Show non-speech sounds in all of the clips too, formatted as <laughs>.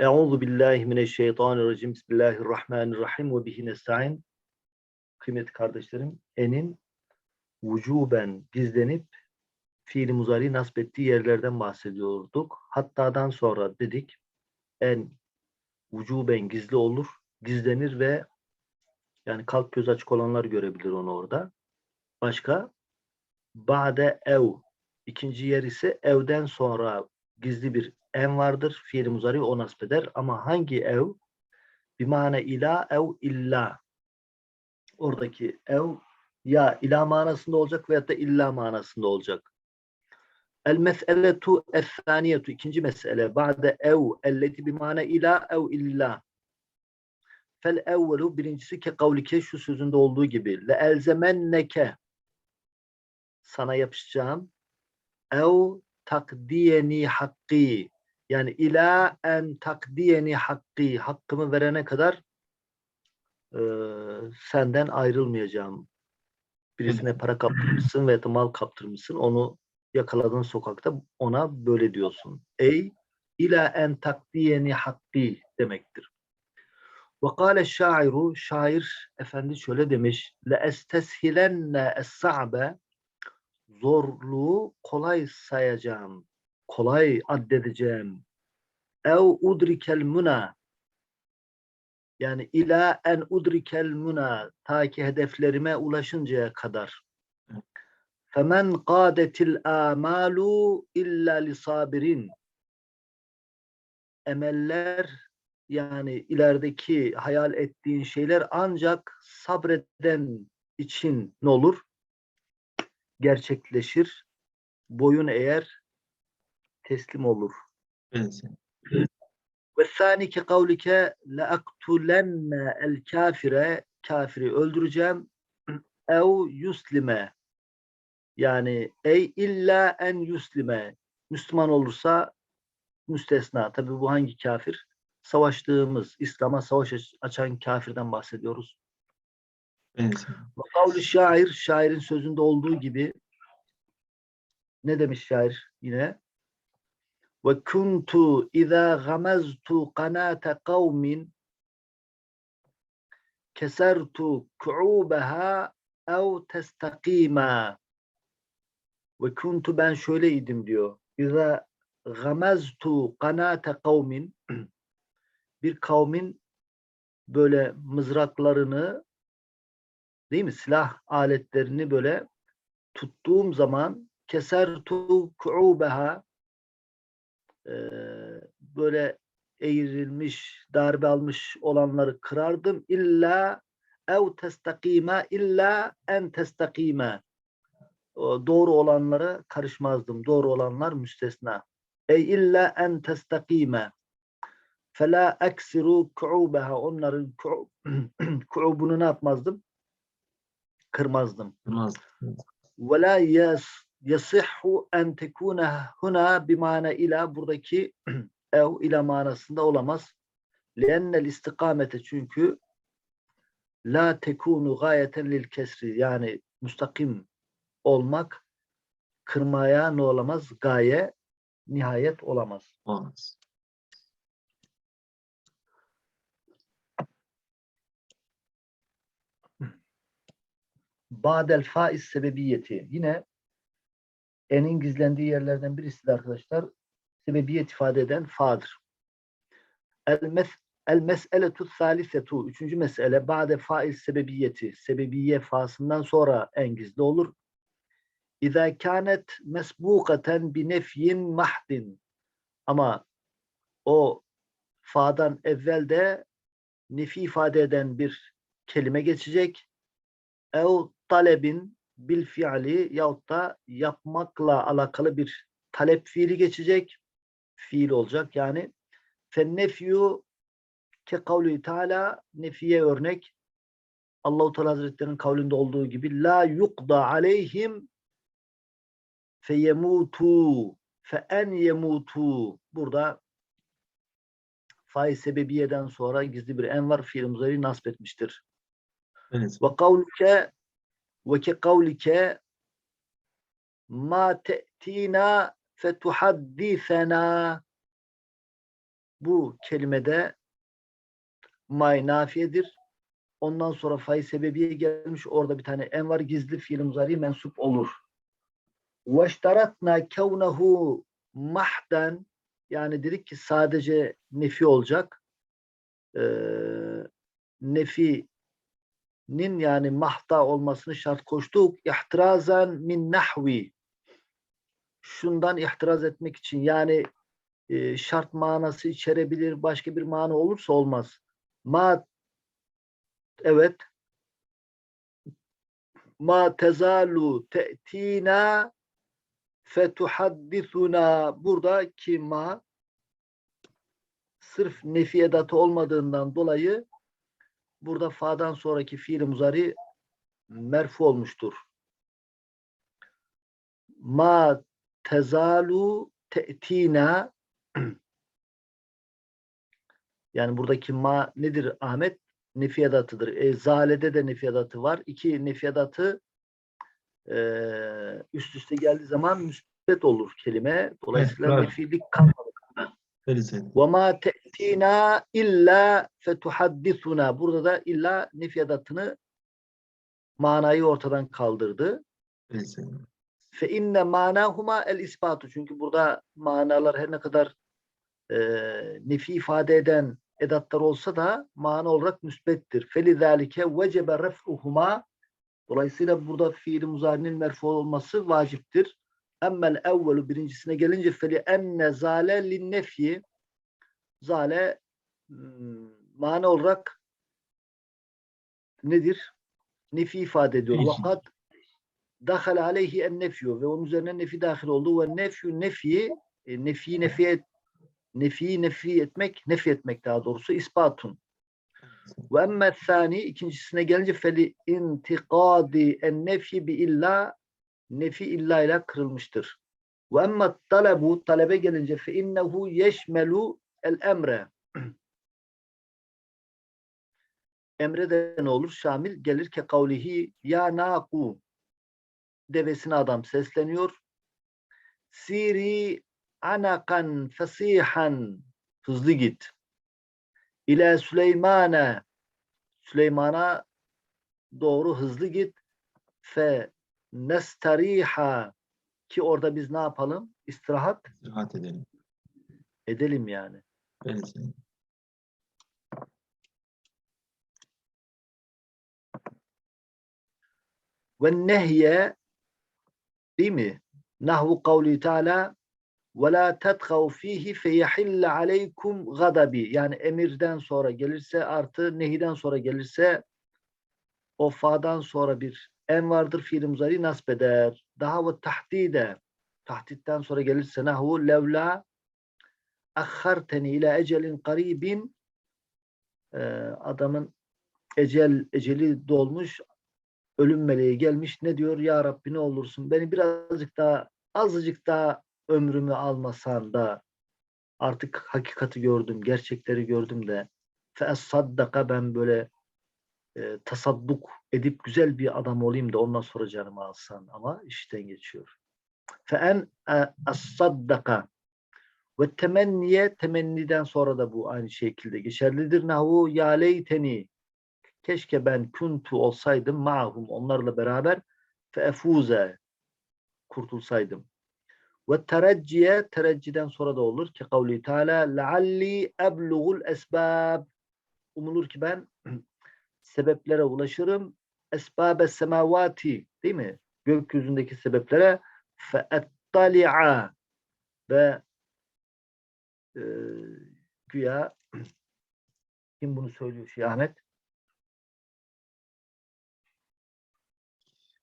Euzu billahi mineşşeytanirracim. Bismillahirrahmanirrahim ve bihi nestaîn. Kıymetli kardeşlerim, enin vücuben gizlenip fiili muzari nasb ettiği yerlerden bahsediyorduk. Hatta'dan sonra dedik en vücuben gizli olur, gizlenir ve yani kalp göz açık olanlar görebilir onu orada. Başka ba'de ev ikinci yer ise evden sonra gizli bir en vardır. Fiil muzari o nasb eder. Ama hangi ev? Bimane ila ev illa. Oradaki ev ya ila manasında olacak veyahut da illa manasında olacak. El mes'eletu es-saniyetu ikinci mesele ba'de ev elleti bimane ila ev illa. Fel evvelu birincisi ke kavlike şu sözünde olduğu gibi le elzemenneke sana yapışacağım ev takdiyeni hakkı yani ila en takdiyeni hakkı hakkımı verene kadar e, senden ayrılmayacağım. Birisine para kaptırmışsın veya da mal kaptırmışsın. Onu yakaladığın sokakta ona böyle diyorsun. Ey ila en takdiyeni hakkı demektir. Ve kâle şairu şair efendi şöyle demiş. Le esteshilenne es-sa'be zorluğu kolay sayacağım. Kolay addedeceğim. Ev udrikel muna yani ila en udrikel muna ta ki hedeflerime ulaşıncaya kadar. Femen qadetil amalu illa li sabirin. Emeller yani ilerideki hayal ettiğin şeyler ancak sabreden için ne olur? Gerçekleşir. Boyun eğer teslim olur. Ve sani ki kavlike le aktulenne el kafire kafiri öldüreceğim <clears throat> ev yuslime yani ey illa en yuslime Müslüman olursa müstesna. Tabi bu hangi kafir? Savaştığımız, İslam'a savaş aç- açan kafirden bahsediyoruz. Evet. Kavli şair, şairin sözünde olduğu gibi ne demiş şair yine? Ve kuntu izâ gamaztu kanâte kavmin kesertu ku'ubaha ev testakîmâ ve kuntu ben şöyleydim diyor. İzâ gamaztu kanâte kavmin <clears throat> bir kavmin böyle mızraklarını değil mi silah aletlerini böyle tuttuğum zaman kesertu ku'ubaha ee, böyle eğrilmiş, darbe almış olanları kırardım. İlla ev testakime illa en testakime. Doğru olanlara karışmazdım. Doğru olanlar müstesna. Ey illa en testakime. Fela eksiru ku'ubeha. Onların <clears throat> ku'ubunu ne yapmazdım? Kırmazdım. Kırmazdım. Ve la yasihhu en tekuna huna bimane ila buradaki <clears throat> ev ila manasında olamaz. Lennel istikamete çünkü la tekunu gayeten lil kesri yani mustakim olmak kırmaya ne olamaz? Gaye nihayet olamaz. Olmaz. Badel faiz sebebiyeti. Yine enin gizlendiği yerlerden birisi de arkadaşlar sebebiyet ifade eden fa'dır. El mes el mes'eletu salisetu. Üçüncü mesele ba'de faiz sebebiyeti. Sebebiye fasından sonra en gizli olur. İza kânet mesbukaten bi nefyin mahdin. Ama o fa'dan evvel de nefi ifade eden bir kelime geçecek. Ev talebin bil fiili yahut da yapmakla alakalı bir talep fiili geçecek. Fiil olacak yani. Fen nefyu ke kavli teala nefiye örnek. Allahu Teala Hazretleri'nin kavlinde olduğu gibi la yuqda aleyhim feyemutu fe en yemutu. Burada faiz sebebiyeden sonra gizli bir en var. Fiil muzari nasip etmiştir. Evet. Ve kavluke ve ke kavlike ma te'tina fetuhaddisena bu kelimede may nafiyedir. Ondan sonra fay sebebiye gelmiş. Orada bir tane en var. Gizli fiil muzari mensup olur. وَاشْتَرَتْنَا كَوْنَهُ mahden yani dedik ki sadece nefi olacak. Ee, nefinin yani mahta olmasını şart koştuk. İhtirazan min nahvi. Şundan ihtiraz etmek için yani e, şart manası içerebilir. Başka bir mana olursa olmaz. Ma evet ma tezalu te'tina fetuhaddisuna buradaki ma sırf nefi edatı olmadığından dolayı burada fa'dan sonraki fiil muzari merfu olmuştur. Ma tezalu te'tina <clears throat> yani buradaki ma nedir Ahmet? Nefi edatıdır. E, zalede de nefi edatı var. İki nefi edatı e, üst üste geldiği zaman müsbet olur kelime. Dolayısıyla bravo. nefilik kalmadı. Ve ma te'tina illa fetuhaddisuna. Burada da illa nefyadatını manayı ortadan kaldırdı. Fe inne manahuma el ispatu. Çünkü burada manalar her ne kadar e, nefi ifade eden edatlar olsa da mana olarak müsbettir. Felizalike vecebe ref'uhuma. Dolayısıyla burada fiil muzarinin merfu olması vaciptir. Emmel evvelu birincisine gelince feli enne zale lin nefyi. Zale hmm, mana olarak nedir? Nefi ifade ediyor. Nefi. Vakat dahal aleyhi en nefyu ve onun üzerine nefi dahil oldu ve nefyu nefi e, nefi nefi et, nefi nefi etmek nefi etmek daha doğrusu ispatun. Ve emme thani ikincisine gelince feli intikadi en nefi bi illa nefi illa ile kırılmıştır. Ve emme talebu talebe gelince fe innehu yeşmelu el emre. <clears throat> Emre de ne olur? Şamil gelir ke kavlihi ya naku devesine adam sesleniyor. Siri anakan fasihan hızlı git. İle Süleymane Süleyman'a doğru hızlı git. Fe nestariha ki orada biz ne yapalım? İstirahat Rahat edelim. edelim yani. Sad. Ve nehye değil mi? Nahvu kavli Teala ve la tetgav fihi feyahille aleykum gadabi. Yani emirden sonra gelirse artı nehiden sonra gelirse o fa'dan sonra bir en vardır fiil muzari nasb eder. Daha ve tahdide tahditten sonra gelirse nahvu levla akharteni ila ecelin karibin Ee, adamın ecel eceli dolmuş ölüm meleği gelmiş ne diyor ya Rabbi ne olursun beni birazcık daha azıcık daha ömrümü almasan da artık hakikati gördüm gerçekleri gördüm de fe saddaka ben böyle e, tasadduk edip güzel bir adam olayım da ondan sonra canımı alsan ama işten geçiyor. Fe en saddaka ve temenniye temenniden sonra da bu aynı şekilde geçerlidir. Nahu ya leyteni keşke ben kuntu olsaydım ma'hum onlarla beraber fe efuze kurtulsaydım. Ve terecciye terecciden sonra da olur ki kavli teala lealli ebluğul esbab umulur ki ben sebeplere ulaşırım. Esbabe semavati değil mi? Gökyüzündeki sebeplere fe ettali'a ve e, güya <clears throat> kim bunu söylüyor şey Ahmet?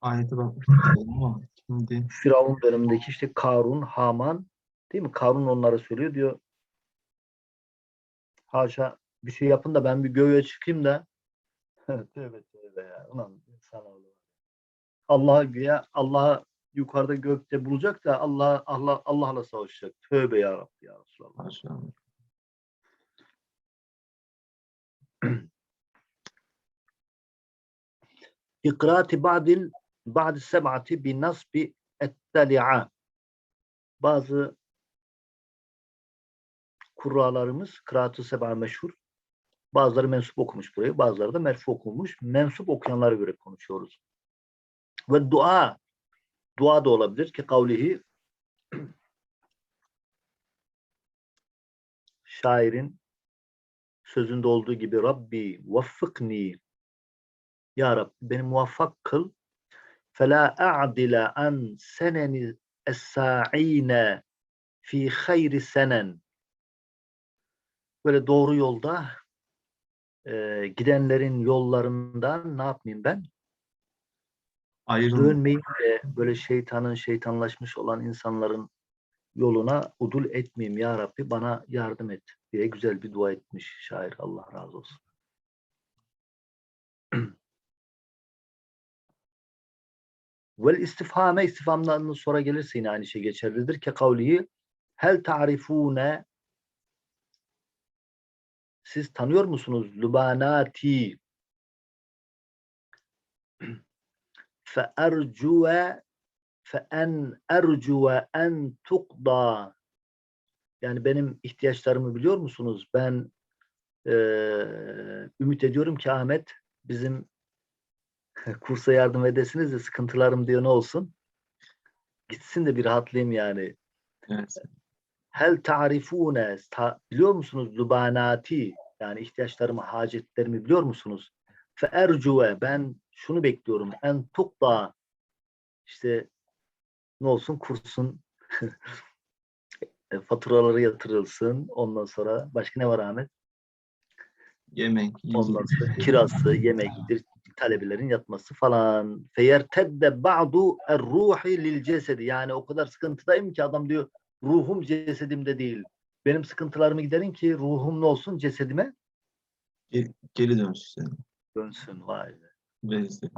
Ayete bakmıştık ama şimdi Firavun dönemindeki işte Karun, Haman değil mi? Karun onlara söylüyor diyor. Haşa bir şey yapın da ben bir göğe çıkayım da <laughs> tövbe tövbe ya. Ulan insanoğlu. Allah güya Allah yukarıda gökte bulacak da Allah Allah Allah'la savaşacak. Tövbe ya Rabbi ya Resulallah. maşallah. <clears throat> İkrati ba'dil ba'd seb'ati bi nasbi ettali'a bazı kurralarımız kıraat-ı seba meşhur. Bazıları mensup okumuş burayı, bazıları da merfu okumuş. Mensup okuyanlara göre konuşuyoruz. Ve dua, dua da olabilir ki kavlihi <clears throat> şairin sözünde olduğu gibi Rabbi vaffıkni Ya Rab beni muvaffak kıl fela a'dila an seneni es-sa'ine fi hayri senen böyle doğru yolda e, gidenlerin yollarından ne yapmayayım ben? Ayrılma. Dönmeyeyim de böyle şeytanın şeytanlaşmış olan insanların yoluna udul etmeyeyim ya Rabbi bana yardım et diye güzel bir dua etmiş şair Allah razı olsun. <clears throat> Vel istifhame istifhamdan sonra gelirse yine aynı şey geçerlidir ki kavliyi hel ta'rifune siz tanıyor musunuz <clears throat> ercuve fe en ercuve en tukda yani benim ihtiyaçlarımı biliyor musunuz? Ben eee, ümit ediyorum ki Ahmet bizim <laughs> kursa yardım edesiniz de sıkıntılarım diyor ne olsun? Gitsin de bir rahatlayayım yani. Evet. Hel ta'rifune ta- biliyor musunuz lubanati yani ihtiyaçlarımı, hacetlerimi biliyor musunuz? Fe ercuve ben şunu bekliyorum. En tukda işte ne olsun kursun <laughs> e, faturaları yatırılsın. Ondan sonra başka ne var Ahmet? Yemek. Ondan sonra kirası, yemektir, talebelerin yatması falan. Feyertedde ba'du er-ruhi lil cesedi. Yani o kadar sıkıntıdayım ki adam diyor ruhum cesedimde değil. Benim sıkıntılarımı giderin ki ruhum ne olsun cesedime Geri dönsün sen. dönsün. Vay be. Verirsen.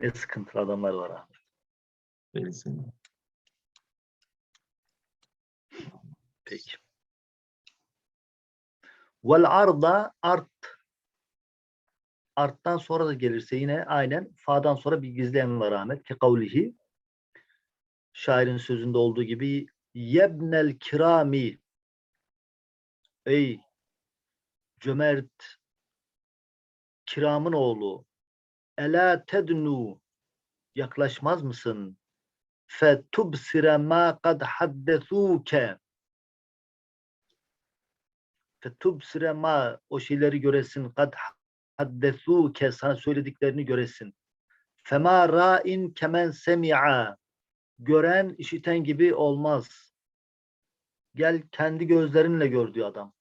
Ne sıkıntılı adamlar var Ahmet. Verirsen. Peki. Vel arda art arttan sonra da gelirse yine aynen fa'dan sonra bir gizleyen var Ahmet ki kavlihi şairin sözünde olduğu gibi yebnel kirami. Ey cömert kiramın oğlu ela tednu yaklaşmaz mısın? Fetubsire ma kad haddesuke fetubsire ma o şeyleri göresin. Kad haddesuke sana söylediklerini göresin. Fema ra'in kemen semi'a gören işiten gibi olmaz gel kendi gözlerinle gör diyor adam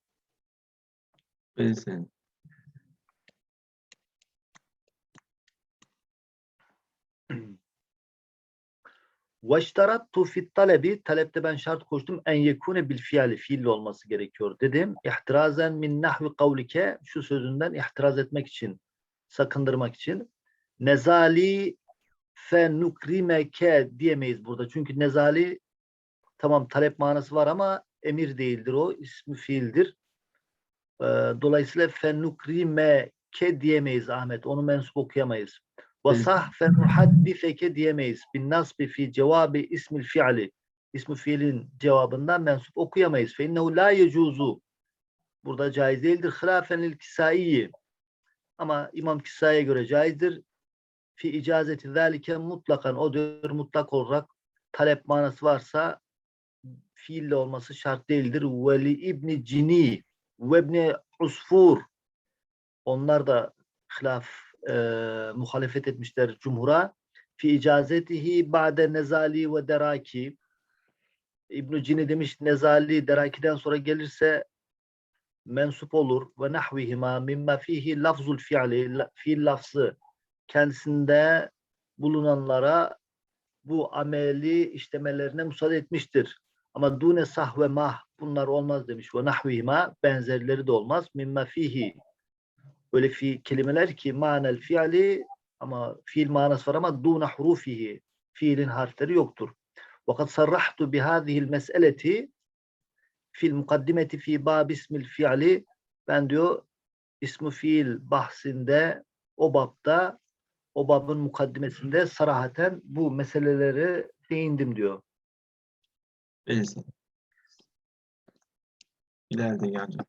Verirsen. Veştarattu fit talebi talepte ben şart koştum en yekune bil fiili fiilli olması gerekiyor dedim. İhtirazen min nahvi kavlike şu sözünden ihtiraz etmek için sakındırmak için nezali fe nukrimeke diyemeyiz burada. Çünkü nezali tamam talep manası var ama emir değildir o ismi fiildir. Ee, dolayısıyla fe nukrimeke diyemeyiz Ahmet. Onu mensup okuyamayız. Ve sahfe nuhaddifeke diyemeyiz. Bin nasbi fi cevabi ismil fiili. İsmi fiilin cevabından mensup okuyamayız. Fe innehu la yecuzu. Burada caiz değildir. Hilafen lil kisaiyi. Ama İmam Kisai'ye göre caizdir. Fi icazeti zalike mutlakan. O diyor mutlak olarak talep manası varsa fiille olması şart değildir. Ve li ibni cini ve ibni usfur. Onlar da hilaf e, muhalefet etmişler cumhura. Fi icazetihi ba'de nezali ve deraki. İbn Cini demiş nezali derakiden sonra gelirse mensup olur ve nahvihima mimma fihi lafzul fiili la- fiil lafzı kendisinde bulunanlara bu ameli işlemelerine müsaade etmiştir. Ama dune sah ve mah bunlar olmaz demiş. Ve nahvihima benzerleri de olmaz. Mimma fihi böyle fi kelimeler ki manel fiili ama fiil manası var ama dune hurufihi fiilin harfleri yoktur. Fakat sarrahtu bihâzihil mes'eleti fil mukaddimeti fi bab ismil fiili ben diyor ismi fiil bahsinde o babda o babın mukaddimesinde sarahaten bu meseleleri değindim diyor. Verirsen. İleride gelecek.